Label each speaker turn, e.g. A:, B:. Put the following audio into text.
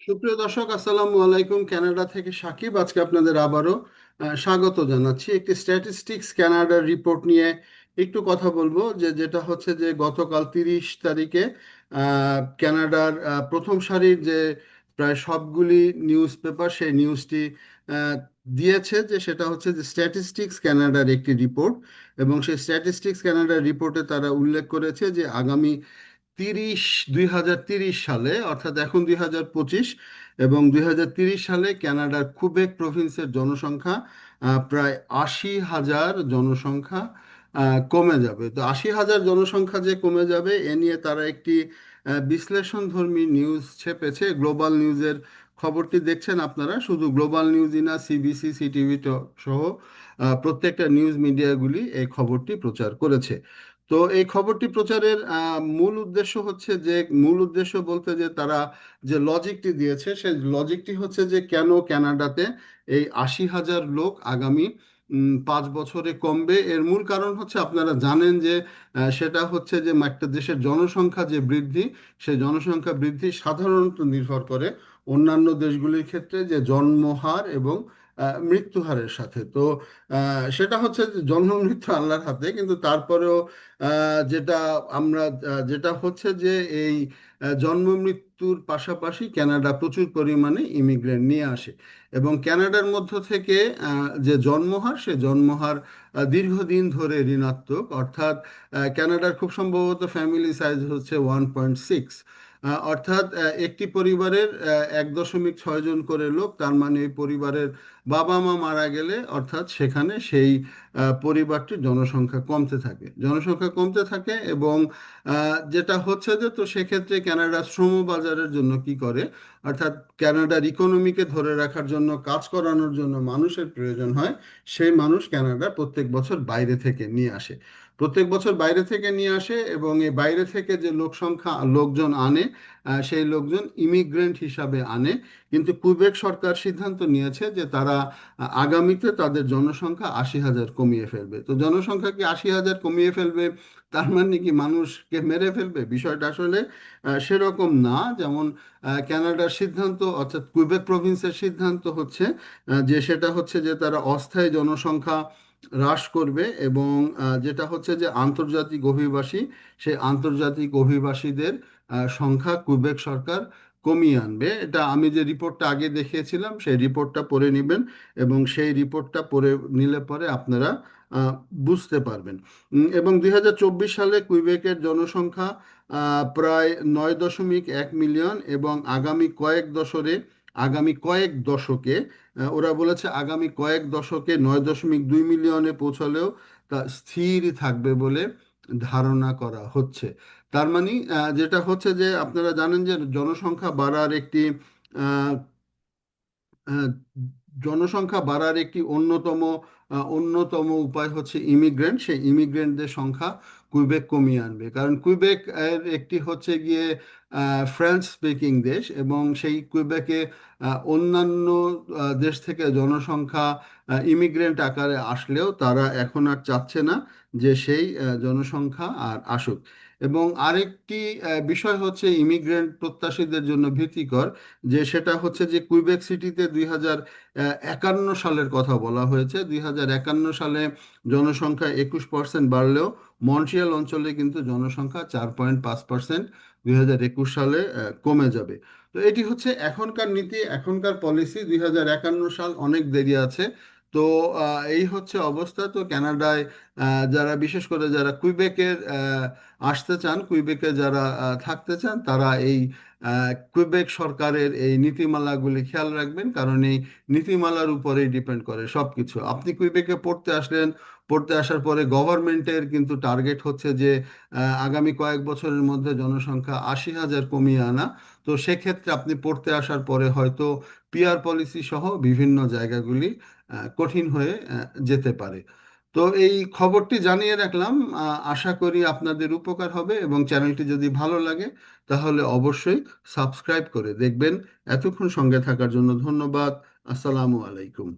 A: সুপ্রিয় দর্শক আসসালামু আলাইকুম। কানাডা থেকে সাকিব আজকে আপনাদের আবারও স্বাগত জানাচ্ছি। একটি স্ট্যাটিস্টিক্স কানাডার রিপোর্ট নিয়ে একটু কথা বলব যে যেটা হচ্ছে যে গতকাল তিরিশ তারিখে আহ, কানাডার প্রথম সারির যে প্রায় সবগুলি নিউজ পেপার সেই নিউজটি দিয়েছে যে সেটা হচ্ছে যে স্ট্যাটিস্টিক্স ক্যানাডার একটি রিপোর্ট এবং সেই স্ট্যাটিস্টিক্স ক্যানাডার রিপোর্টে তারা উল্লেখ করেছে যে আগামী তিরিশ, দুই হাজার তিরিশ সালে, অর্থাৎ এখন দুই হাজার পঁচিশ এবং দুই হাজার তিরিশ সালে কানাডার কুবেক প্রভিন্সের জনসংখ্যা প্রায় আশি হাজার জনসংখ্যা কমে যাবে। তো আশি হাজার জনসংখ্যা যে কমে যাবে, এ নিয়ে তারা একটি বিশ্লেষণধর্মী নিউজ ছেপেছে। গ্লোবাল নিউজের খবরটি দেখছেন আপনারা। শুধু গ্লোবাল নিউজই না, সিবিসি, সিটিভি সহ প্রত্যেকটা নিউজ মিডিয়াগুলি এই খবরটি প্রচার করেছে। তো এই খবরটি প্রচারের মূল উদ্দেশ্য হচ্ছে যে, মূল উদ্দেশ্য বলতে যে, তারা যে লজিকটি দিয়েছে, সেই লজিকটি হচ্ছে যে, কেন ক্যানাডাতে এই আশি হাজার লোক আগামী পাঁচ বছরে কমবে? এর মূল কারণ হচ্ছে আপনারা জানেন যে সেটা হচ্ছে যে, একটা দেশের জনসংখ্যা যে বৃদ্ধি, সেই জনসংখ্যা বৃদ্ধি সাধারণত নির্ভর করে অন্যান্য দেশগুলির ক্ষেত্রে যে জন্মহার এবং আহ, মৃত্যুহারের সাথে। তো সেটা হচ্ছে জন্ম মৃত্যু আল্লাহর হাতে কিন্তু তারপরেও যেটা আমরা যেটা হচ্ছে যে এই জন্ম মৃত্যুর পাশাপাশি ক্যানাডা প্রচুর পরিমাণে ইমিগ্রেন্ট নিয়ে আসে। এবং ক্যানাডার মধ্য থেকে যে জন্মহার সে জন্মহার দীর্ঘদিন ধরে ঋণাত্মক। অর্থাৎ ক্যানাডার খুব সম্ভবত ফ্যামিলি সাইজ হচ্ছে ওয়ান পয়েন্ট সিক্স অর্থাৎ একটি পরিবারের এক দশমিক ছয় জন করে লোক, তার মানে এই পরিবারের বাবা মা মারা গেলে, অর্থাৎ সেখানে সেই পরিবারটির জনসংখ্যা কমতে থাকে। জনসংখ্যা কমতে থাকে এবং যেটা হচ্ছে যে, তো সেক্ষেত্রে কানাডা শ্রম বাজারের জন্য কি করে? অর্থাৎ ক্যানাডার ইকোনমিকে ধরে রাখার জন্য, কাজ করানোর জন্য মানুষের প্রয়োজন হয়, সেই মানুষ ক্যানাডা প্রত্যেক বছর বাইরে থেকে নিয়ে আসে। প্রত্যেক বছর বাইরে থেকে নিয়ে আসে এবং এই বাইরে থেকে যে লোক সংখ্যা লোকজন আনে সেই লোকজন ইমিগ্রেন্ট হিসাবে আনে। কিন্তু কুবেক সরকার সিদ্ধান্ত নিয়েছে যে তারা আগামীতে তাদের জনসংখ্যা আশি হাজার কমিয়ে ফেলবে। তো জনসংখ্যা কি আশি হাজার কমিয়ে ফেলবে? তার মানে কি মানুষকে মেরে ফেলবে? বিষয়টা আসলে সেরকম না। যেমন ক্যানাডার সিদ্ধান্ত অর্থাৎ কুবেক প্রভিন্সের সিদ্ধান্ত হচ্ছে যে সেটা হচ্ছে যে তারা অস্থায়ী জনসংখ্যা হ্রাস করবে এবং যেটা হচ্ছে যে আন্তর্জাতিক অভিবাসী, সেই আন্তর্জাতিক অভিবাসীদের সংখ্যা কুইবেক সরকার কমিয়ে আনবে। এটা আমি যে রিপোর্টটা আগে দেখিয়েছিলাম, সেই রিপোর্টটা পড়ে নেবেন এবং সেই রিপোর্টটা পড়ে নিলে পরে আপনারা বুঝতে পারবেন। এবং দুই হাজার চব্বিশ সালে কুইবেকের জনসংখ্যা প্রায় নয় দশমিক এক মিলিয়ন এবং আগামী কয়েক দশরে আগামী কয়েক দশকে ওরা বলেছে আগামী কয়েক দশকে নয় দশমিক দুই মিলিয়নে পৌঁছালেও তা স্থির থাকবে বলে ধারণা করা হচ্ছে। তার মানে যেটা হচ্ছে যে আপনারা জানেন যে জনসংখ্যা বাড়ার একটি জনসংখ্যা বাড়ার একটি অন্যতম অন্যতম উপায় হচ্ছে ইমিগ্রেন্ট। সেই ইমিগ্রেন্টদের সংখ্যা কুইবেক কমিয়ে আনবে। কারণ কুইবেক এর একটি হচ্ছে গিয়ে ফ্রেঞ্চ স্পিকিং দেশ এবং সেই কুইবেকে অন্যান্য দেশ থেকে জনসংখ্যা ইমিগ্রেন্ট আকারে আসলেও তারা এখন আর চাচ্ছে না যে সেই জনসংখ্যা আর আসুক। এবং আরেকটি বিষয় হচ্ছে ইমিগ্রেন্ট প্রত্যাশীদের জন্য ভীতিকর, যে সেটা হচ্ছে যে কুইবেক সিটিতে দুই হাজার একান্ন সালের কথা বলা হয়েছে। দুই হাজার একান্ন সালে জনসংখ্যা একুশ পার্সেন্ট বাড়লেও মন্ট্রিয়াল অঞ্চলে কিন্তু জনসংখ্যা চার পয়েন্ট পাঁচ পার্সেন্ট দুই হাজার একুশ সালে কমে যাবে। তো এটি হচ্ছে এখনকার নীতি, এখনকার পলিসি দুই হাজার একান্ন সাল অনেক দেরি আছে। তো এই হচ্ছে অবস্থা। তো কানাডায় যারা, বিশেষ করে যারা কুইবেকের আসতে চান, কুইবেকে যারা থাকতে চান, তারা এই কুইবেক সরকারের এই নীতিমালাগুলি খেয়াল রাখবেন। কারণ এই নীতিমালার উপরেই ডিপেন্ড করে সবকিছু। আপনি কুইবেকে পড়তে আসলেন, পড়তে আসার পরে গভর্নমেন্টের কিন্তু টার্গেট হচ্ছে যে আগামী কয়েক বছরের মধ্যে জনসংখ্যা আশি হাজার কমিয়ে আনা। তো সেক্ষেত্রে আপনি পড়তে আসার পরে হয়তো পিয়ার পলিসি সহ বিভিন্ন জায়গাগুলি কঠিন হয়ে যেতে পারে। তো এই খবরটি জানিয়ে রাখলাম। আশা করি আপনাদের উপকার হবে এবং চ্যানেলটি যদি ভালো লাগে তাহলে অবশ্যই সাবস্ক্রাইব করে দেখবেন। এতক্ষণ সঙ্গে থাকার জন্য ধন্যবাদ। আসসালামু আলাইকুম।